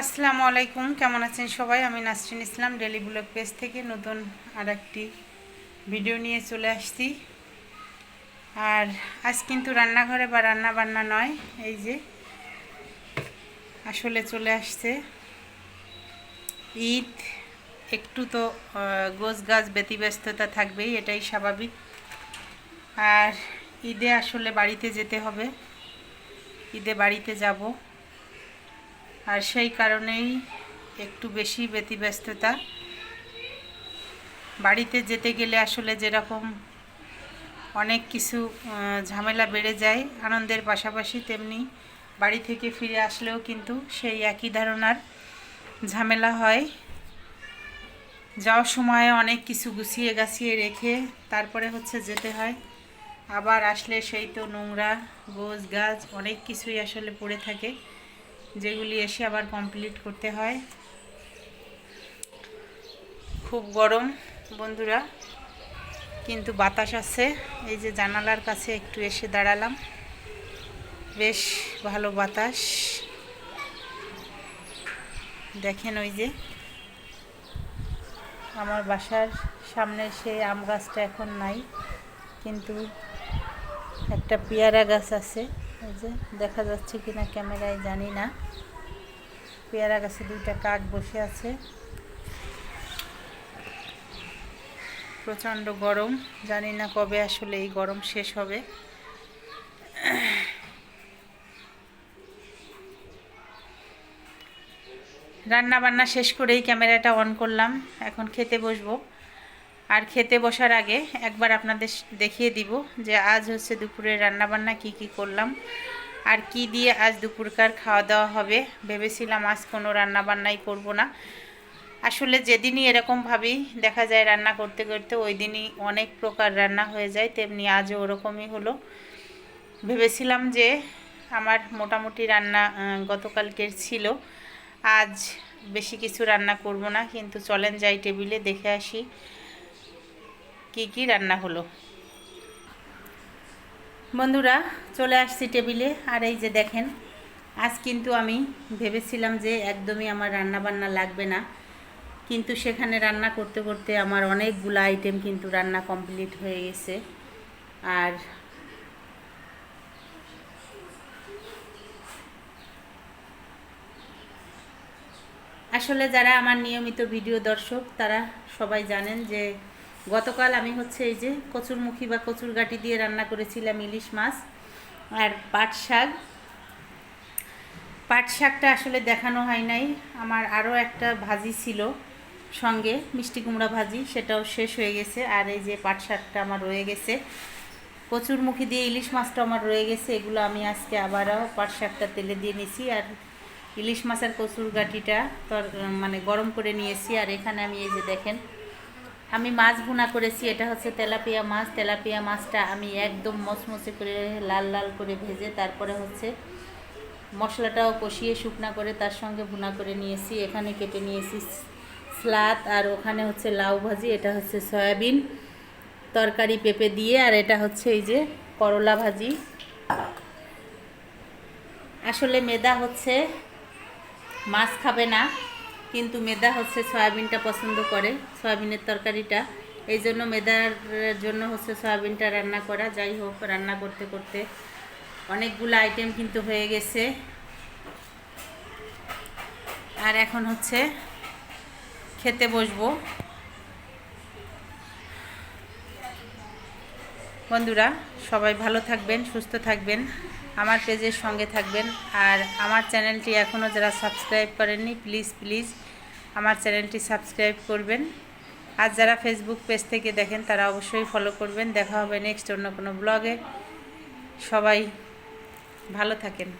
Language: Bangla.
আসসালামু আলাইকুম, কেমন আছেন সবাই? আমি Nasrin Islam daily blog page থেকে নতুন আর একটি ভিডিও নিয়ে চলে আসছি। আর আজ কিন্তু রান্নাঘরে বা রান্না বান্না নয়, এই যে আসলে চলে আসছে। ঈদ, একটু তো গোছ গাছ ব্যতিব্যস্ততা থাকবেই, এটাই স্বাভাবিক। আর ঈদে আসলে বাড়িতে যেতে হবে। ঈদে বাড়িতে যাব। আর সেই কারণেই একটু বেশি ব্যতিব্যস্ততা। বাড়িতে যেতে গেলে আসলে যেরকম অনেক কিছু ঝামেলা বেড়ে যায়, আনন্দের পাশাপাশি তেমনি বাড়ি থেকে ফিরে আসলেও কিন্তু সেই একই ধারণার ঝামেলা হয়। যাওয়ার সময় অনেক কিছু গুছিয়ে গাছিয়ে রেখে তারপরে হচ্ছে যেতে হয়। আবার আসলে সেই তো নোংরা গোছ গাছ অনেক কিছুই আসলে পড়ে থাকে। যেগুলি এসে আবার কমপ্লিট করতে হয়। খুব গরম, বন্ধুরা। কিন্তু বাতাস আছে। এই যে জানালার কাছে একটু এসে দাঁড়ালাম। বেশ ভালো বাতাস। দেখেন ওই যে আমার বাসার সামনে সেই আম গাছটা এখন নাই, কিন্তু একটা পেয়ারা গাছ আছে। যে, দেখা যাচ্ছে কিনা ক্যামেরায় জানি না। পেয়ারা গাছে দুইটা কাক বসে আছে। প্রচণ্ড গরম। জানি না কবে আসলে এই গরম শেষ হবে। রান্না বান্না শেষ করেই ক্যামেরাটা অন করলাম। এখন খেতে বসবো। আর খেতে বসার আগে একবার আপনাদের দেখিয়ে দিব যে আজ হচ্ছে দুপুরে রান্না বান্না কি কি করলাম, আর কি দিয়ে আজ দুপুরকার খাওয়া দাওয়া হবে ভেবেছিলাম আজ কোনো রান্না বান্নাই করব না। আসলে যেদিনই এরকম ভাবি, দেখা যায় রান্না করতে করতে ওই দিনই অনেক প্রকার রান্না হয়ে যায়, তেমনি আজও ওরকমই হলো। ভেবেছিলাম যে আমার মোটামুটি রান্না গতকালকের ছিল। আজ বেশি কিছু রান্না করব না, কিন্তু চলেন যাই টেবিলে দেখে আসি। কি কি রান্না হলো? বন্ধুরা, চলে আসছি টেবিলে। আর এই যে দেখেন, আজ কিন্তু আমি ভেবেছিলাম যে একদমই আমার রান্না বান্না লাগবে না। কিন্তু সেখানে রান্না করতে করতে আমার অনেকগুলো আইটেম কিন্তু রান্না কমপ্লিট হয়ে গেছে। আর আসলে যারা আমার নিয়মিত ভিডিও দর্শক, তারা সবাই জানেন যে গতকাল আমি হচ্ছে এই যে কচুরমুখী বা কচুর গাটি দিয়ে রান্না করেছিলাম ইলিশ মাছ আর পাট শাক। পাট শাকটা আসলে দেখানো হয় নাই। আমার আরও একটা ভাজি ছিল সঙ্গে, মিষ্টি কুমড়া ভাজি, সেটাও শেষ হয়ে গেছে। আর এই যে পাট শাকটা আমার রয়ে গেছে। কচুরমুখী দিয়ে ইলিশ মাছটা আমার রয়ে গেছে। এগুলো আমি আজকে আবারও পাট শাকটা তেলে দিয়ে নিছি। আর ইলিশ মাছের কচুর গাটিটা তর মানে গরম করে নিয়েছি। আর এখানে আমি এই যে দেখেন আমি মাছ ভুনা করেছি, এটা হচ্ছে তেলাপিয়া মাছ। তেলাপিয়া মাছটা আমি একদম মচমচে করে লাল লাল করে ভেজে তারপরে হচ্ছে মশলাটাও কষিয়ে শুকনা করে তার সঙ্গে ভুনা করে নিয়েছি। এখানে কেটে নিয়েছি স্লাদ আর ওখানে হচ্ছে লাউ ভাজি, এটা হচ্ছে সয়াবিন তরকারি পেঁপে দিয়ে আর এটা হচ্ছে এই যে করলা ভাজি। আসলে মেদা হচ্ছে মাছ খাবে না। কিন্তু মেদা হচ্ছে সয়াবিনটা পছন্দ করে, সয়াবিনের তরকারিটা। এই জন্য মেদার জন্য হচ্ছে সয়াবিনটা রান্না করা, যাই হোক, রান্না করতে করতে অনেকগুলো আইটেম কিন্তু হয়ে গেছে। আর এখন হচ্ছে খেতে বসবো। বন্ধুরা, সবাই ভালো থাকবেন, সুস্থ থাকবেন, আমার পেজের সঙ্গে থাকবেন। আর আমার চ্যানেলটি এখনও যারা সাবস্ক্রাইব করেননি প্লিজ প্লিজ আমার চ্যানেলটি সাবস্ক্রাইব করবেন। আর যারা ফেসবুক পেজ থেকে দেখেন, তারা অবশ্যই ফলো করবেন। দেখা হবে নেক্সট অন্য কোনো ব্লগে সবাই ভালো থাকেন।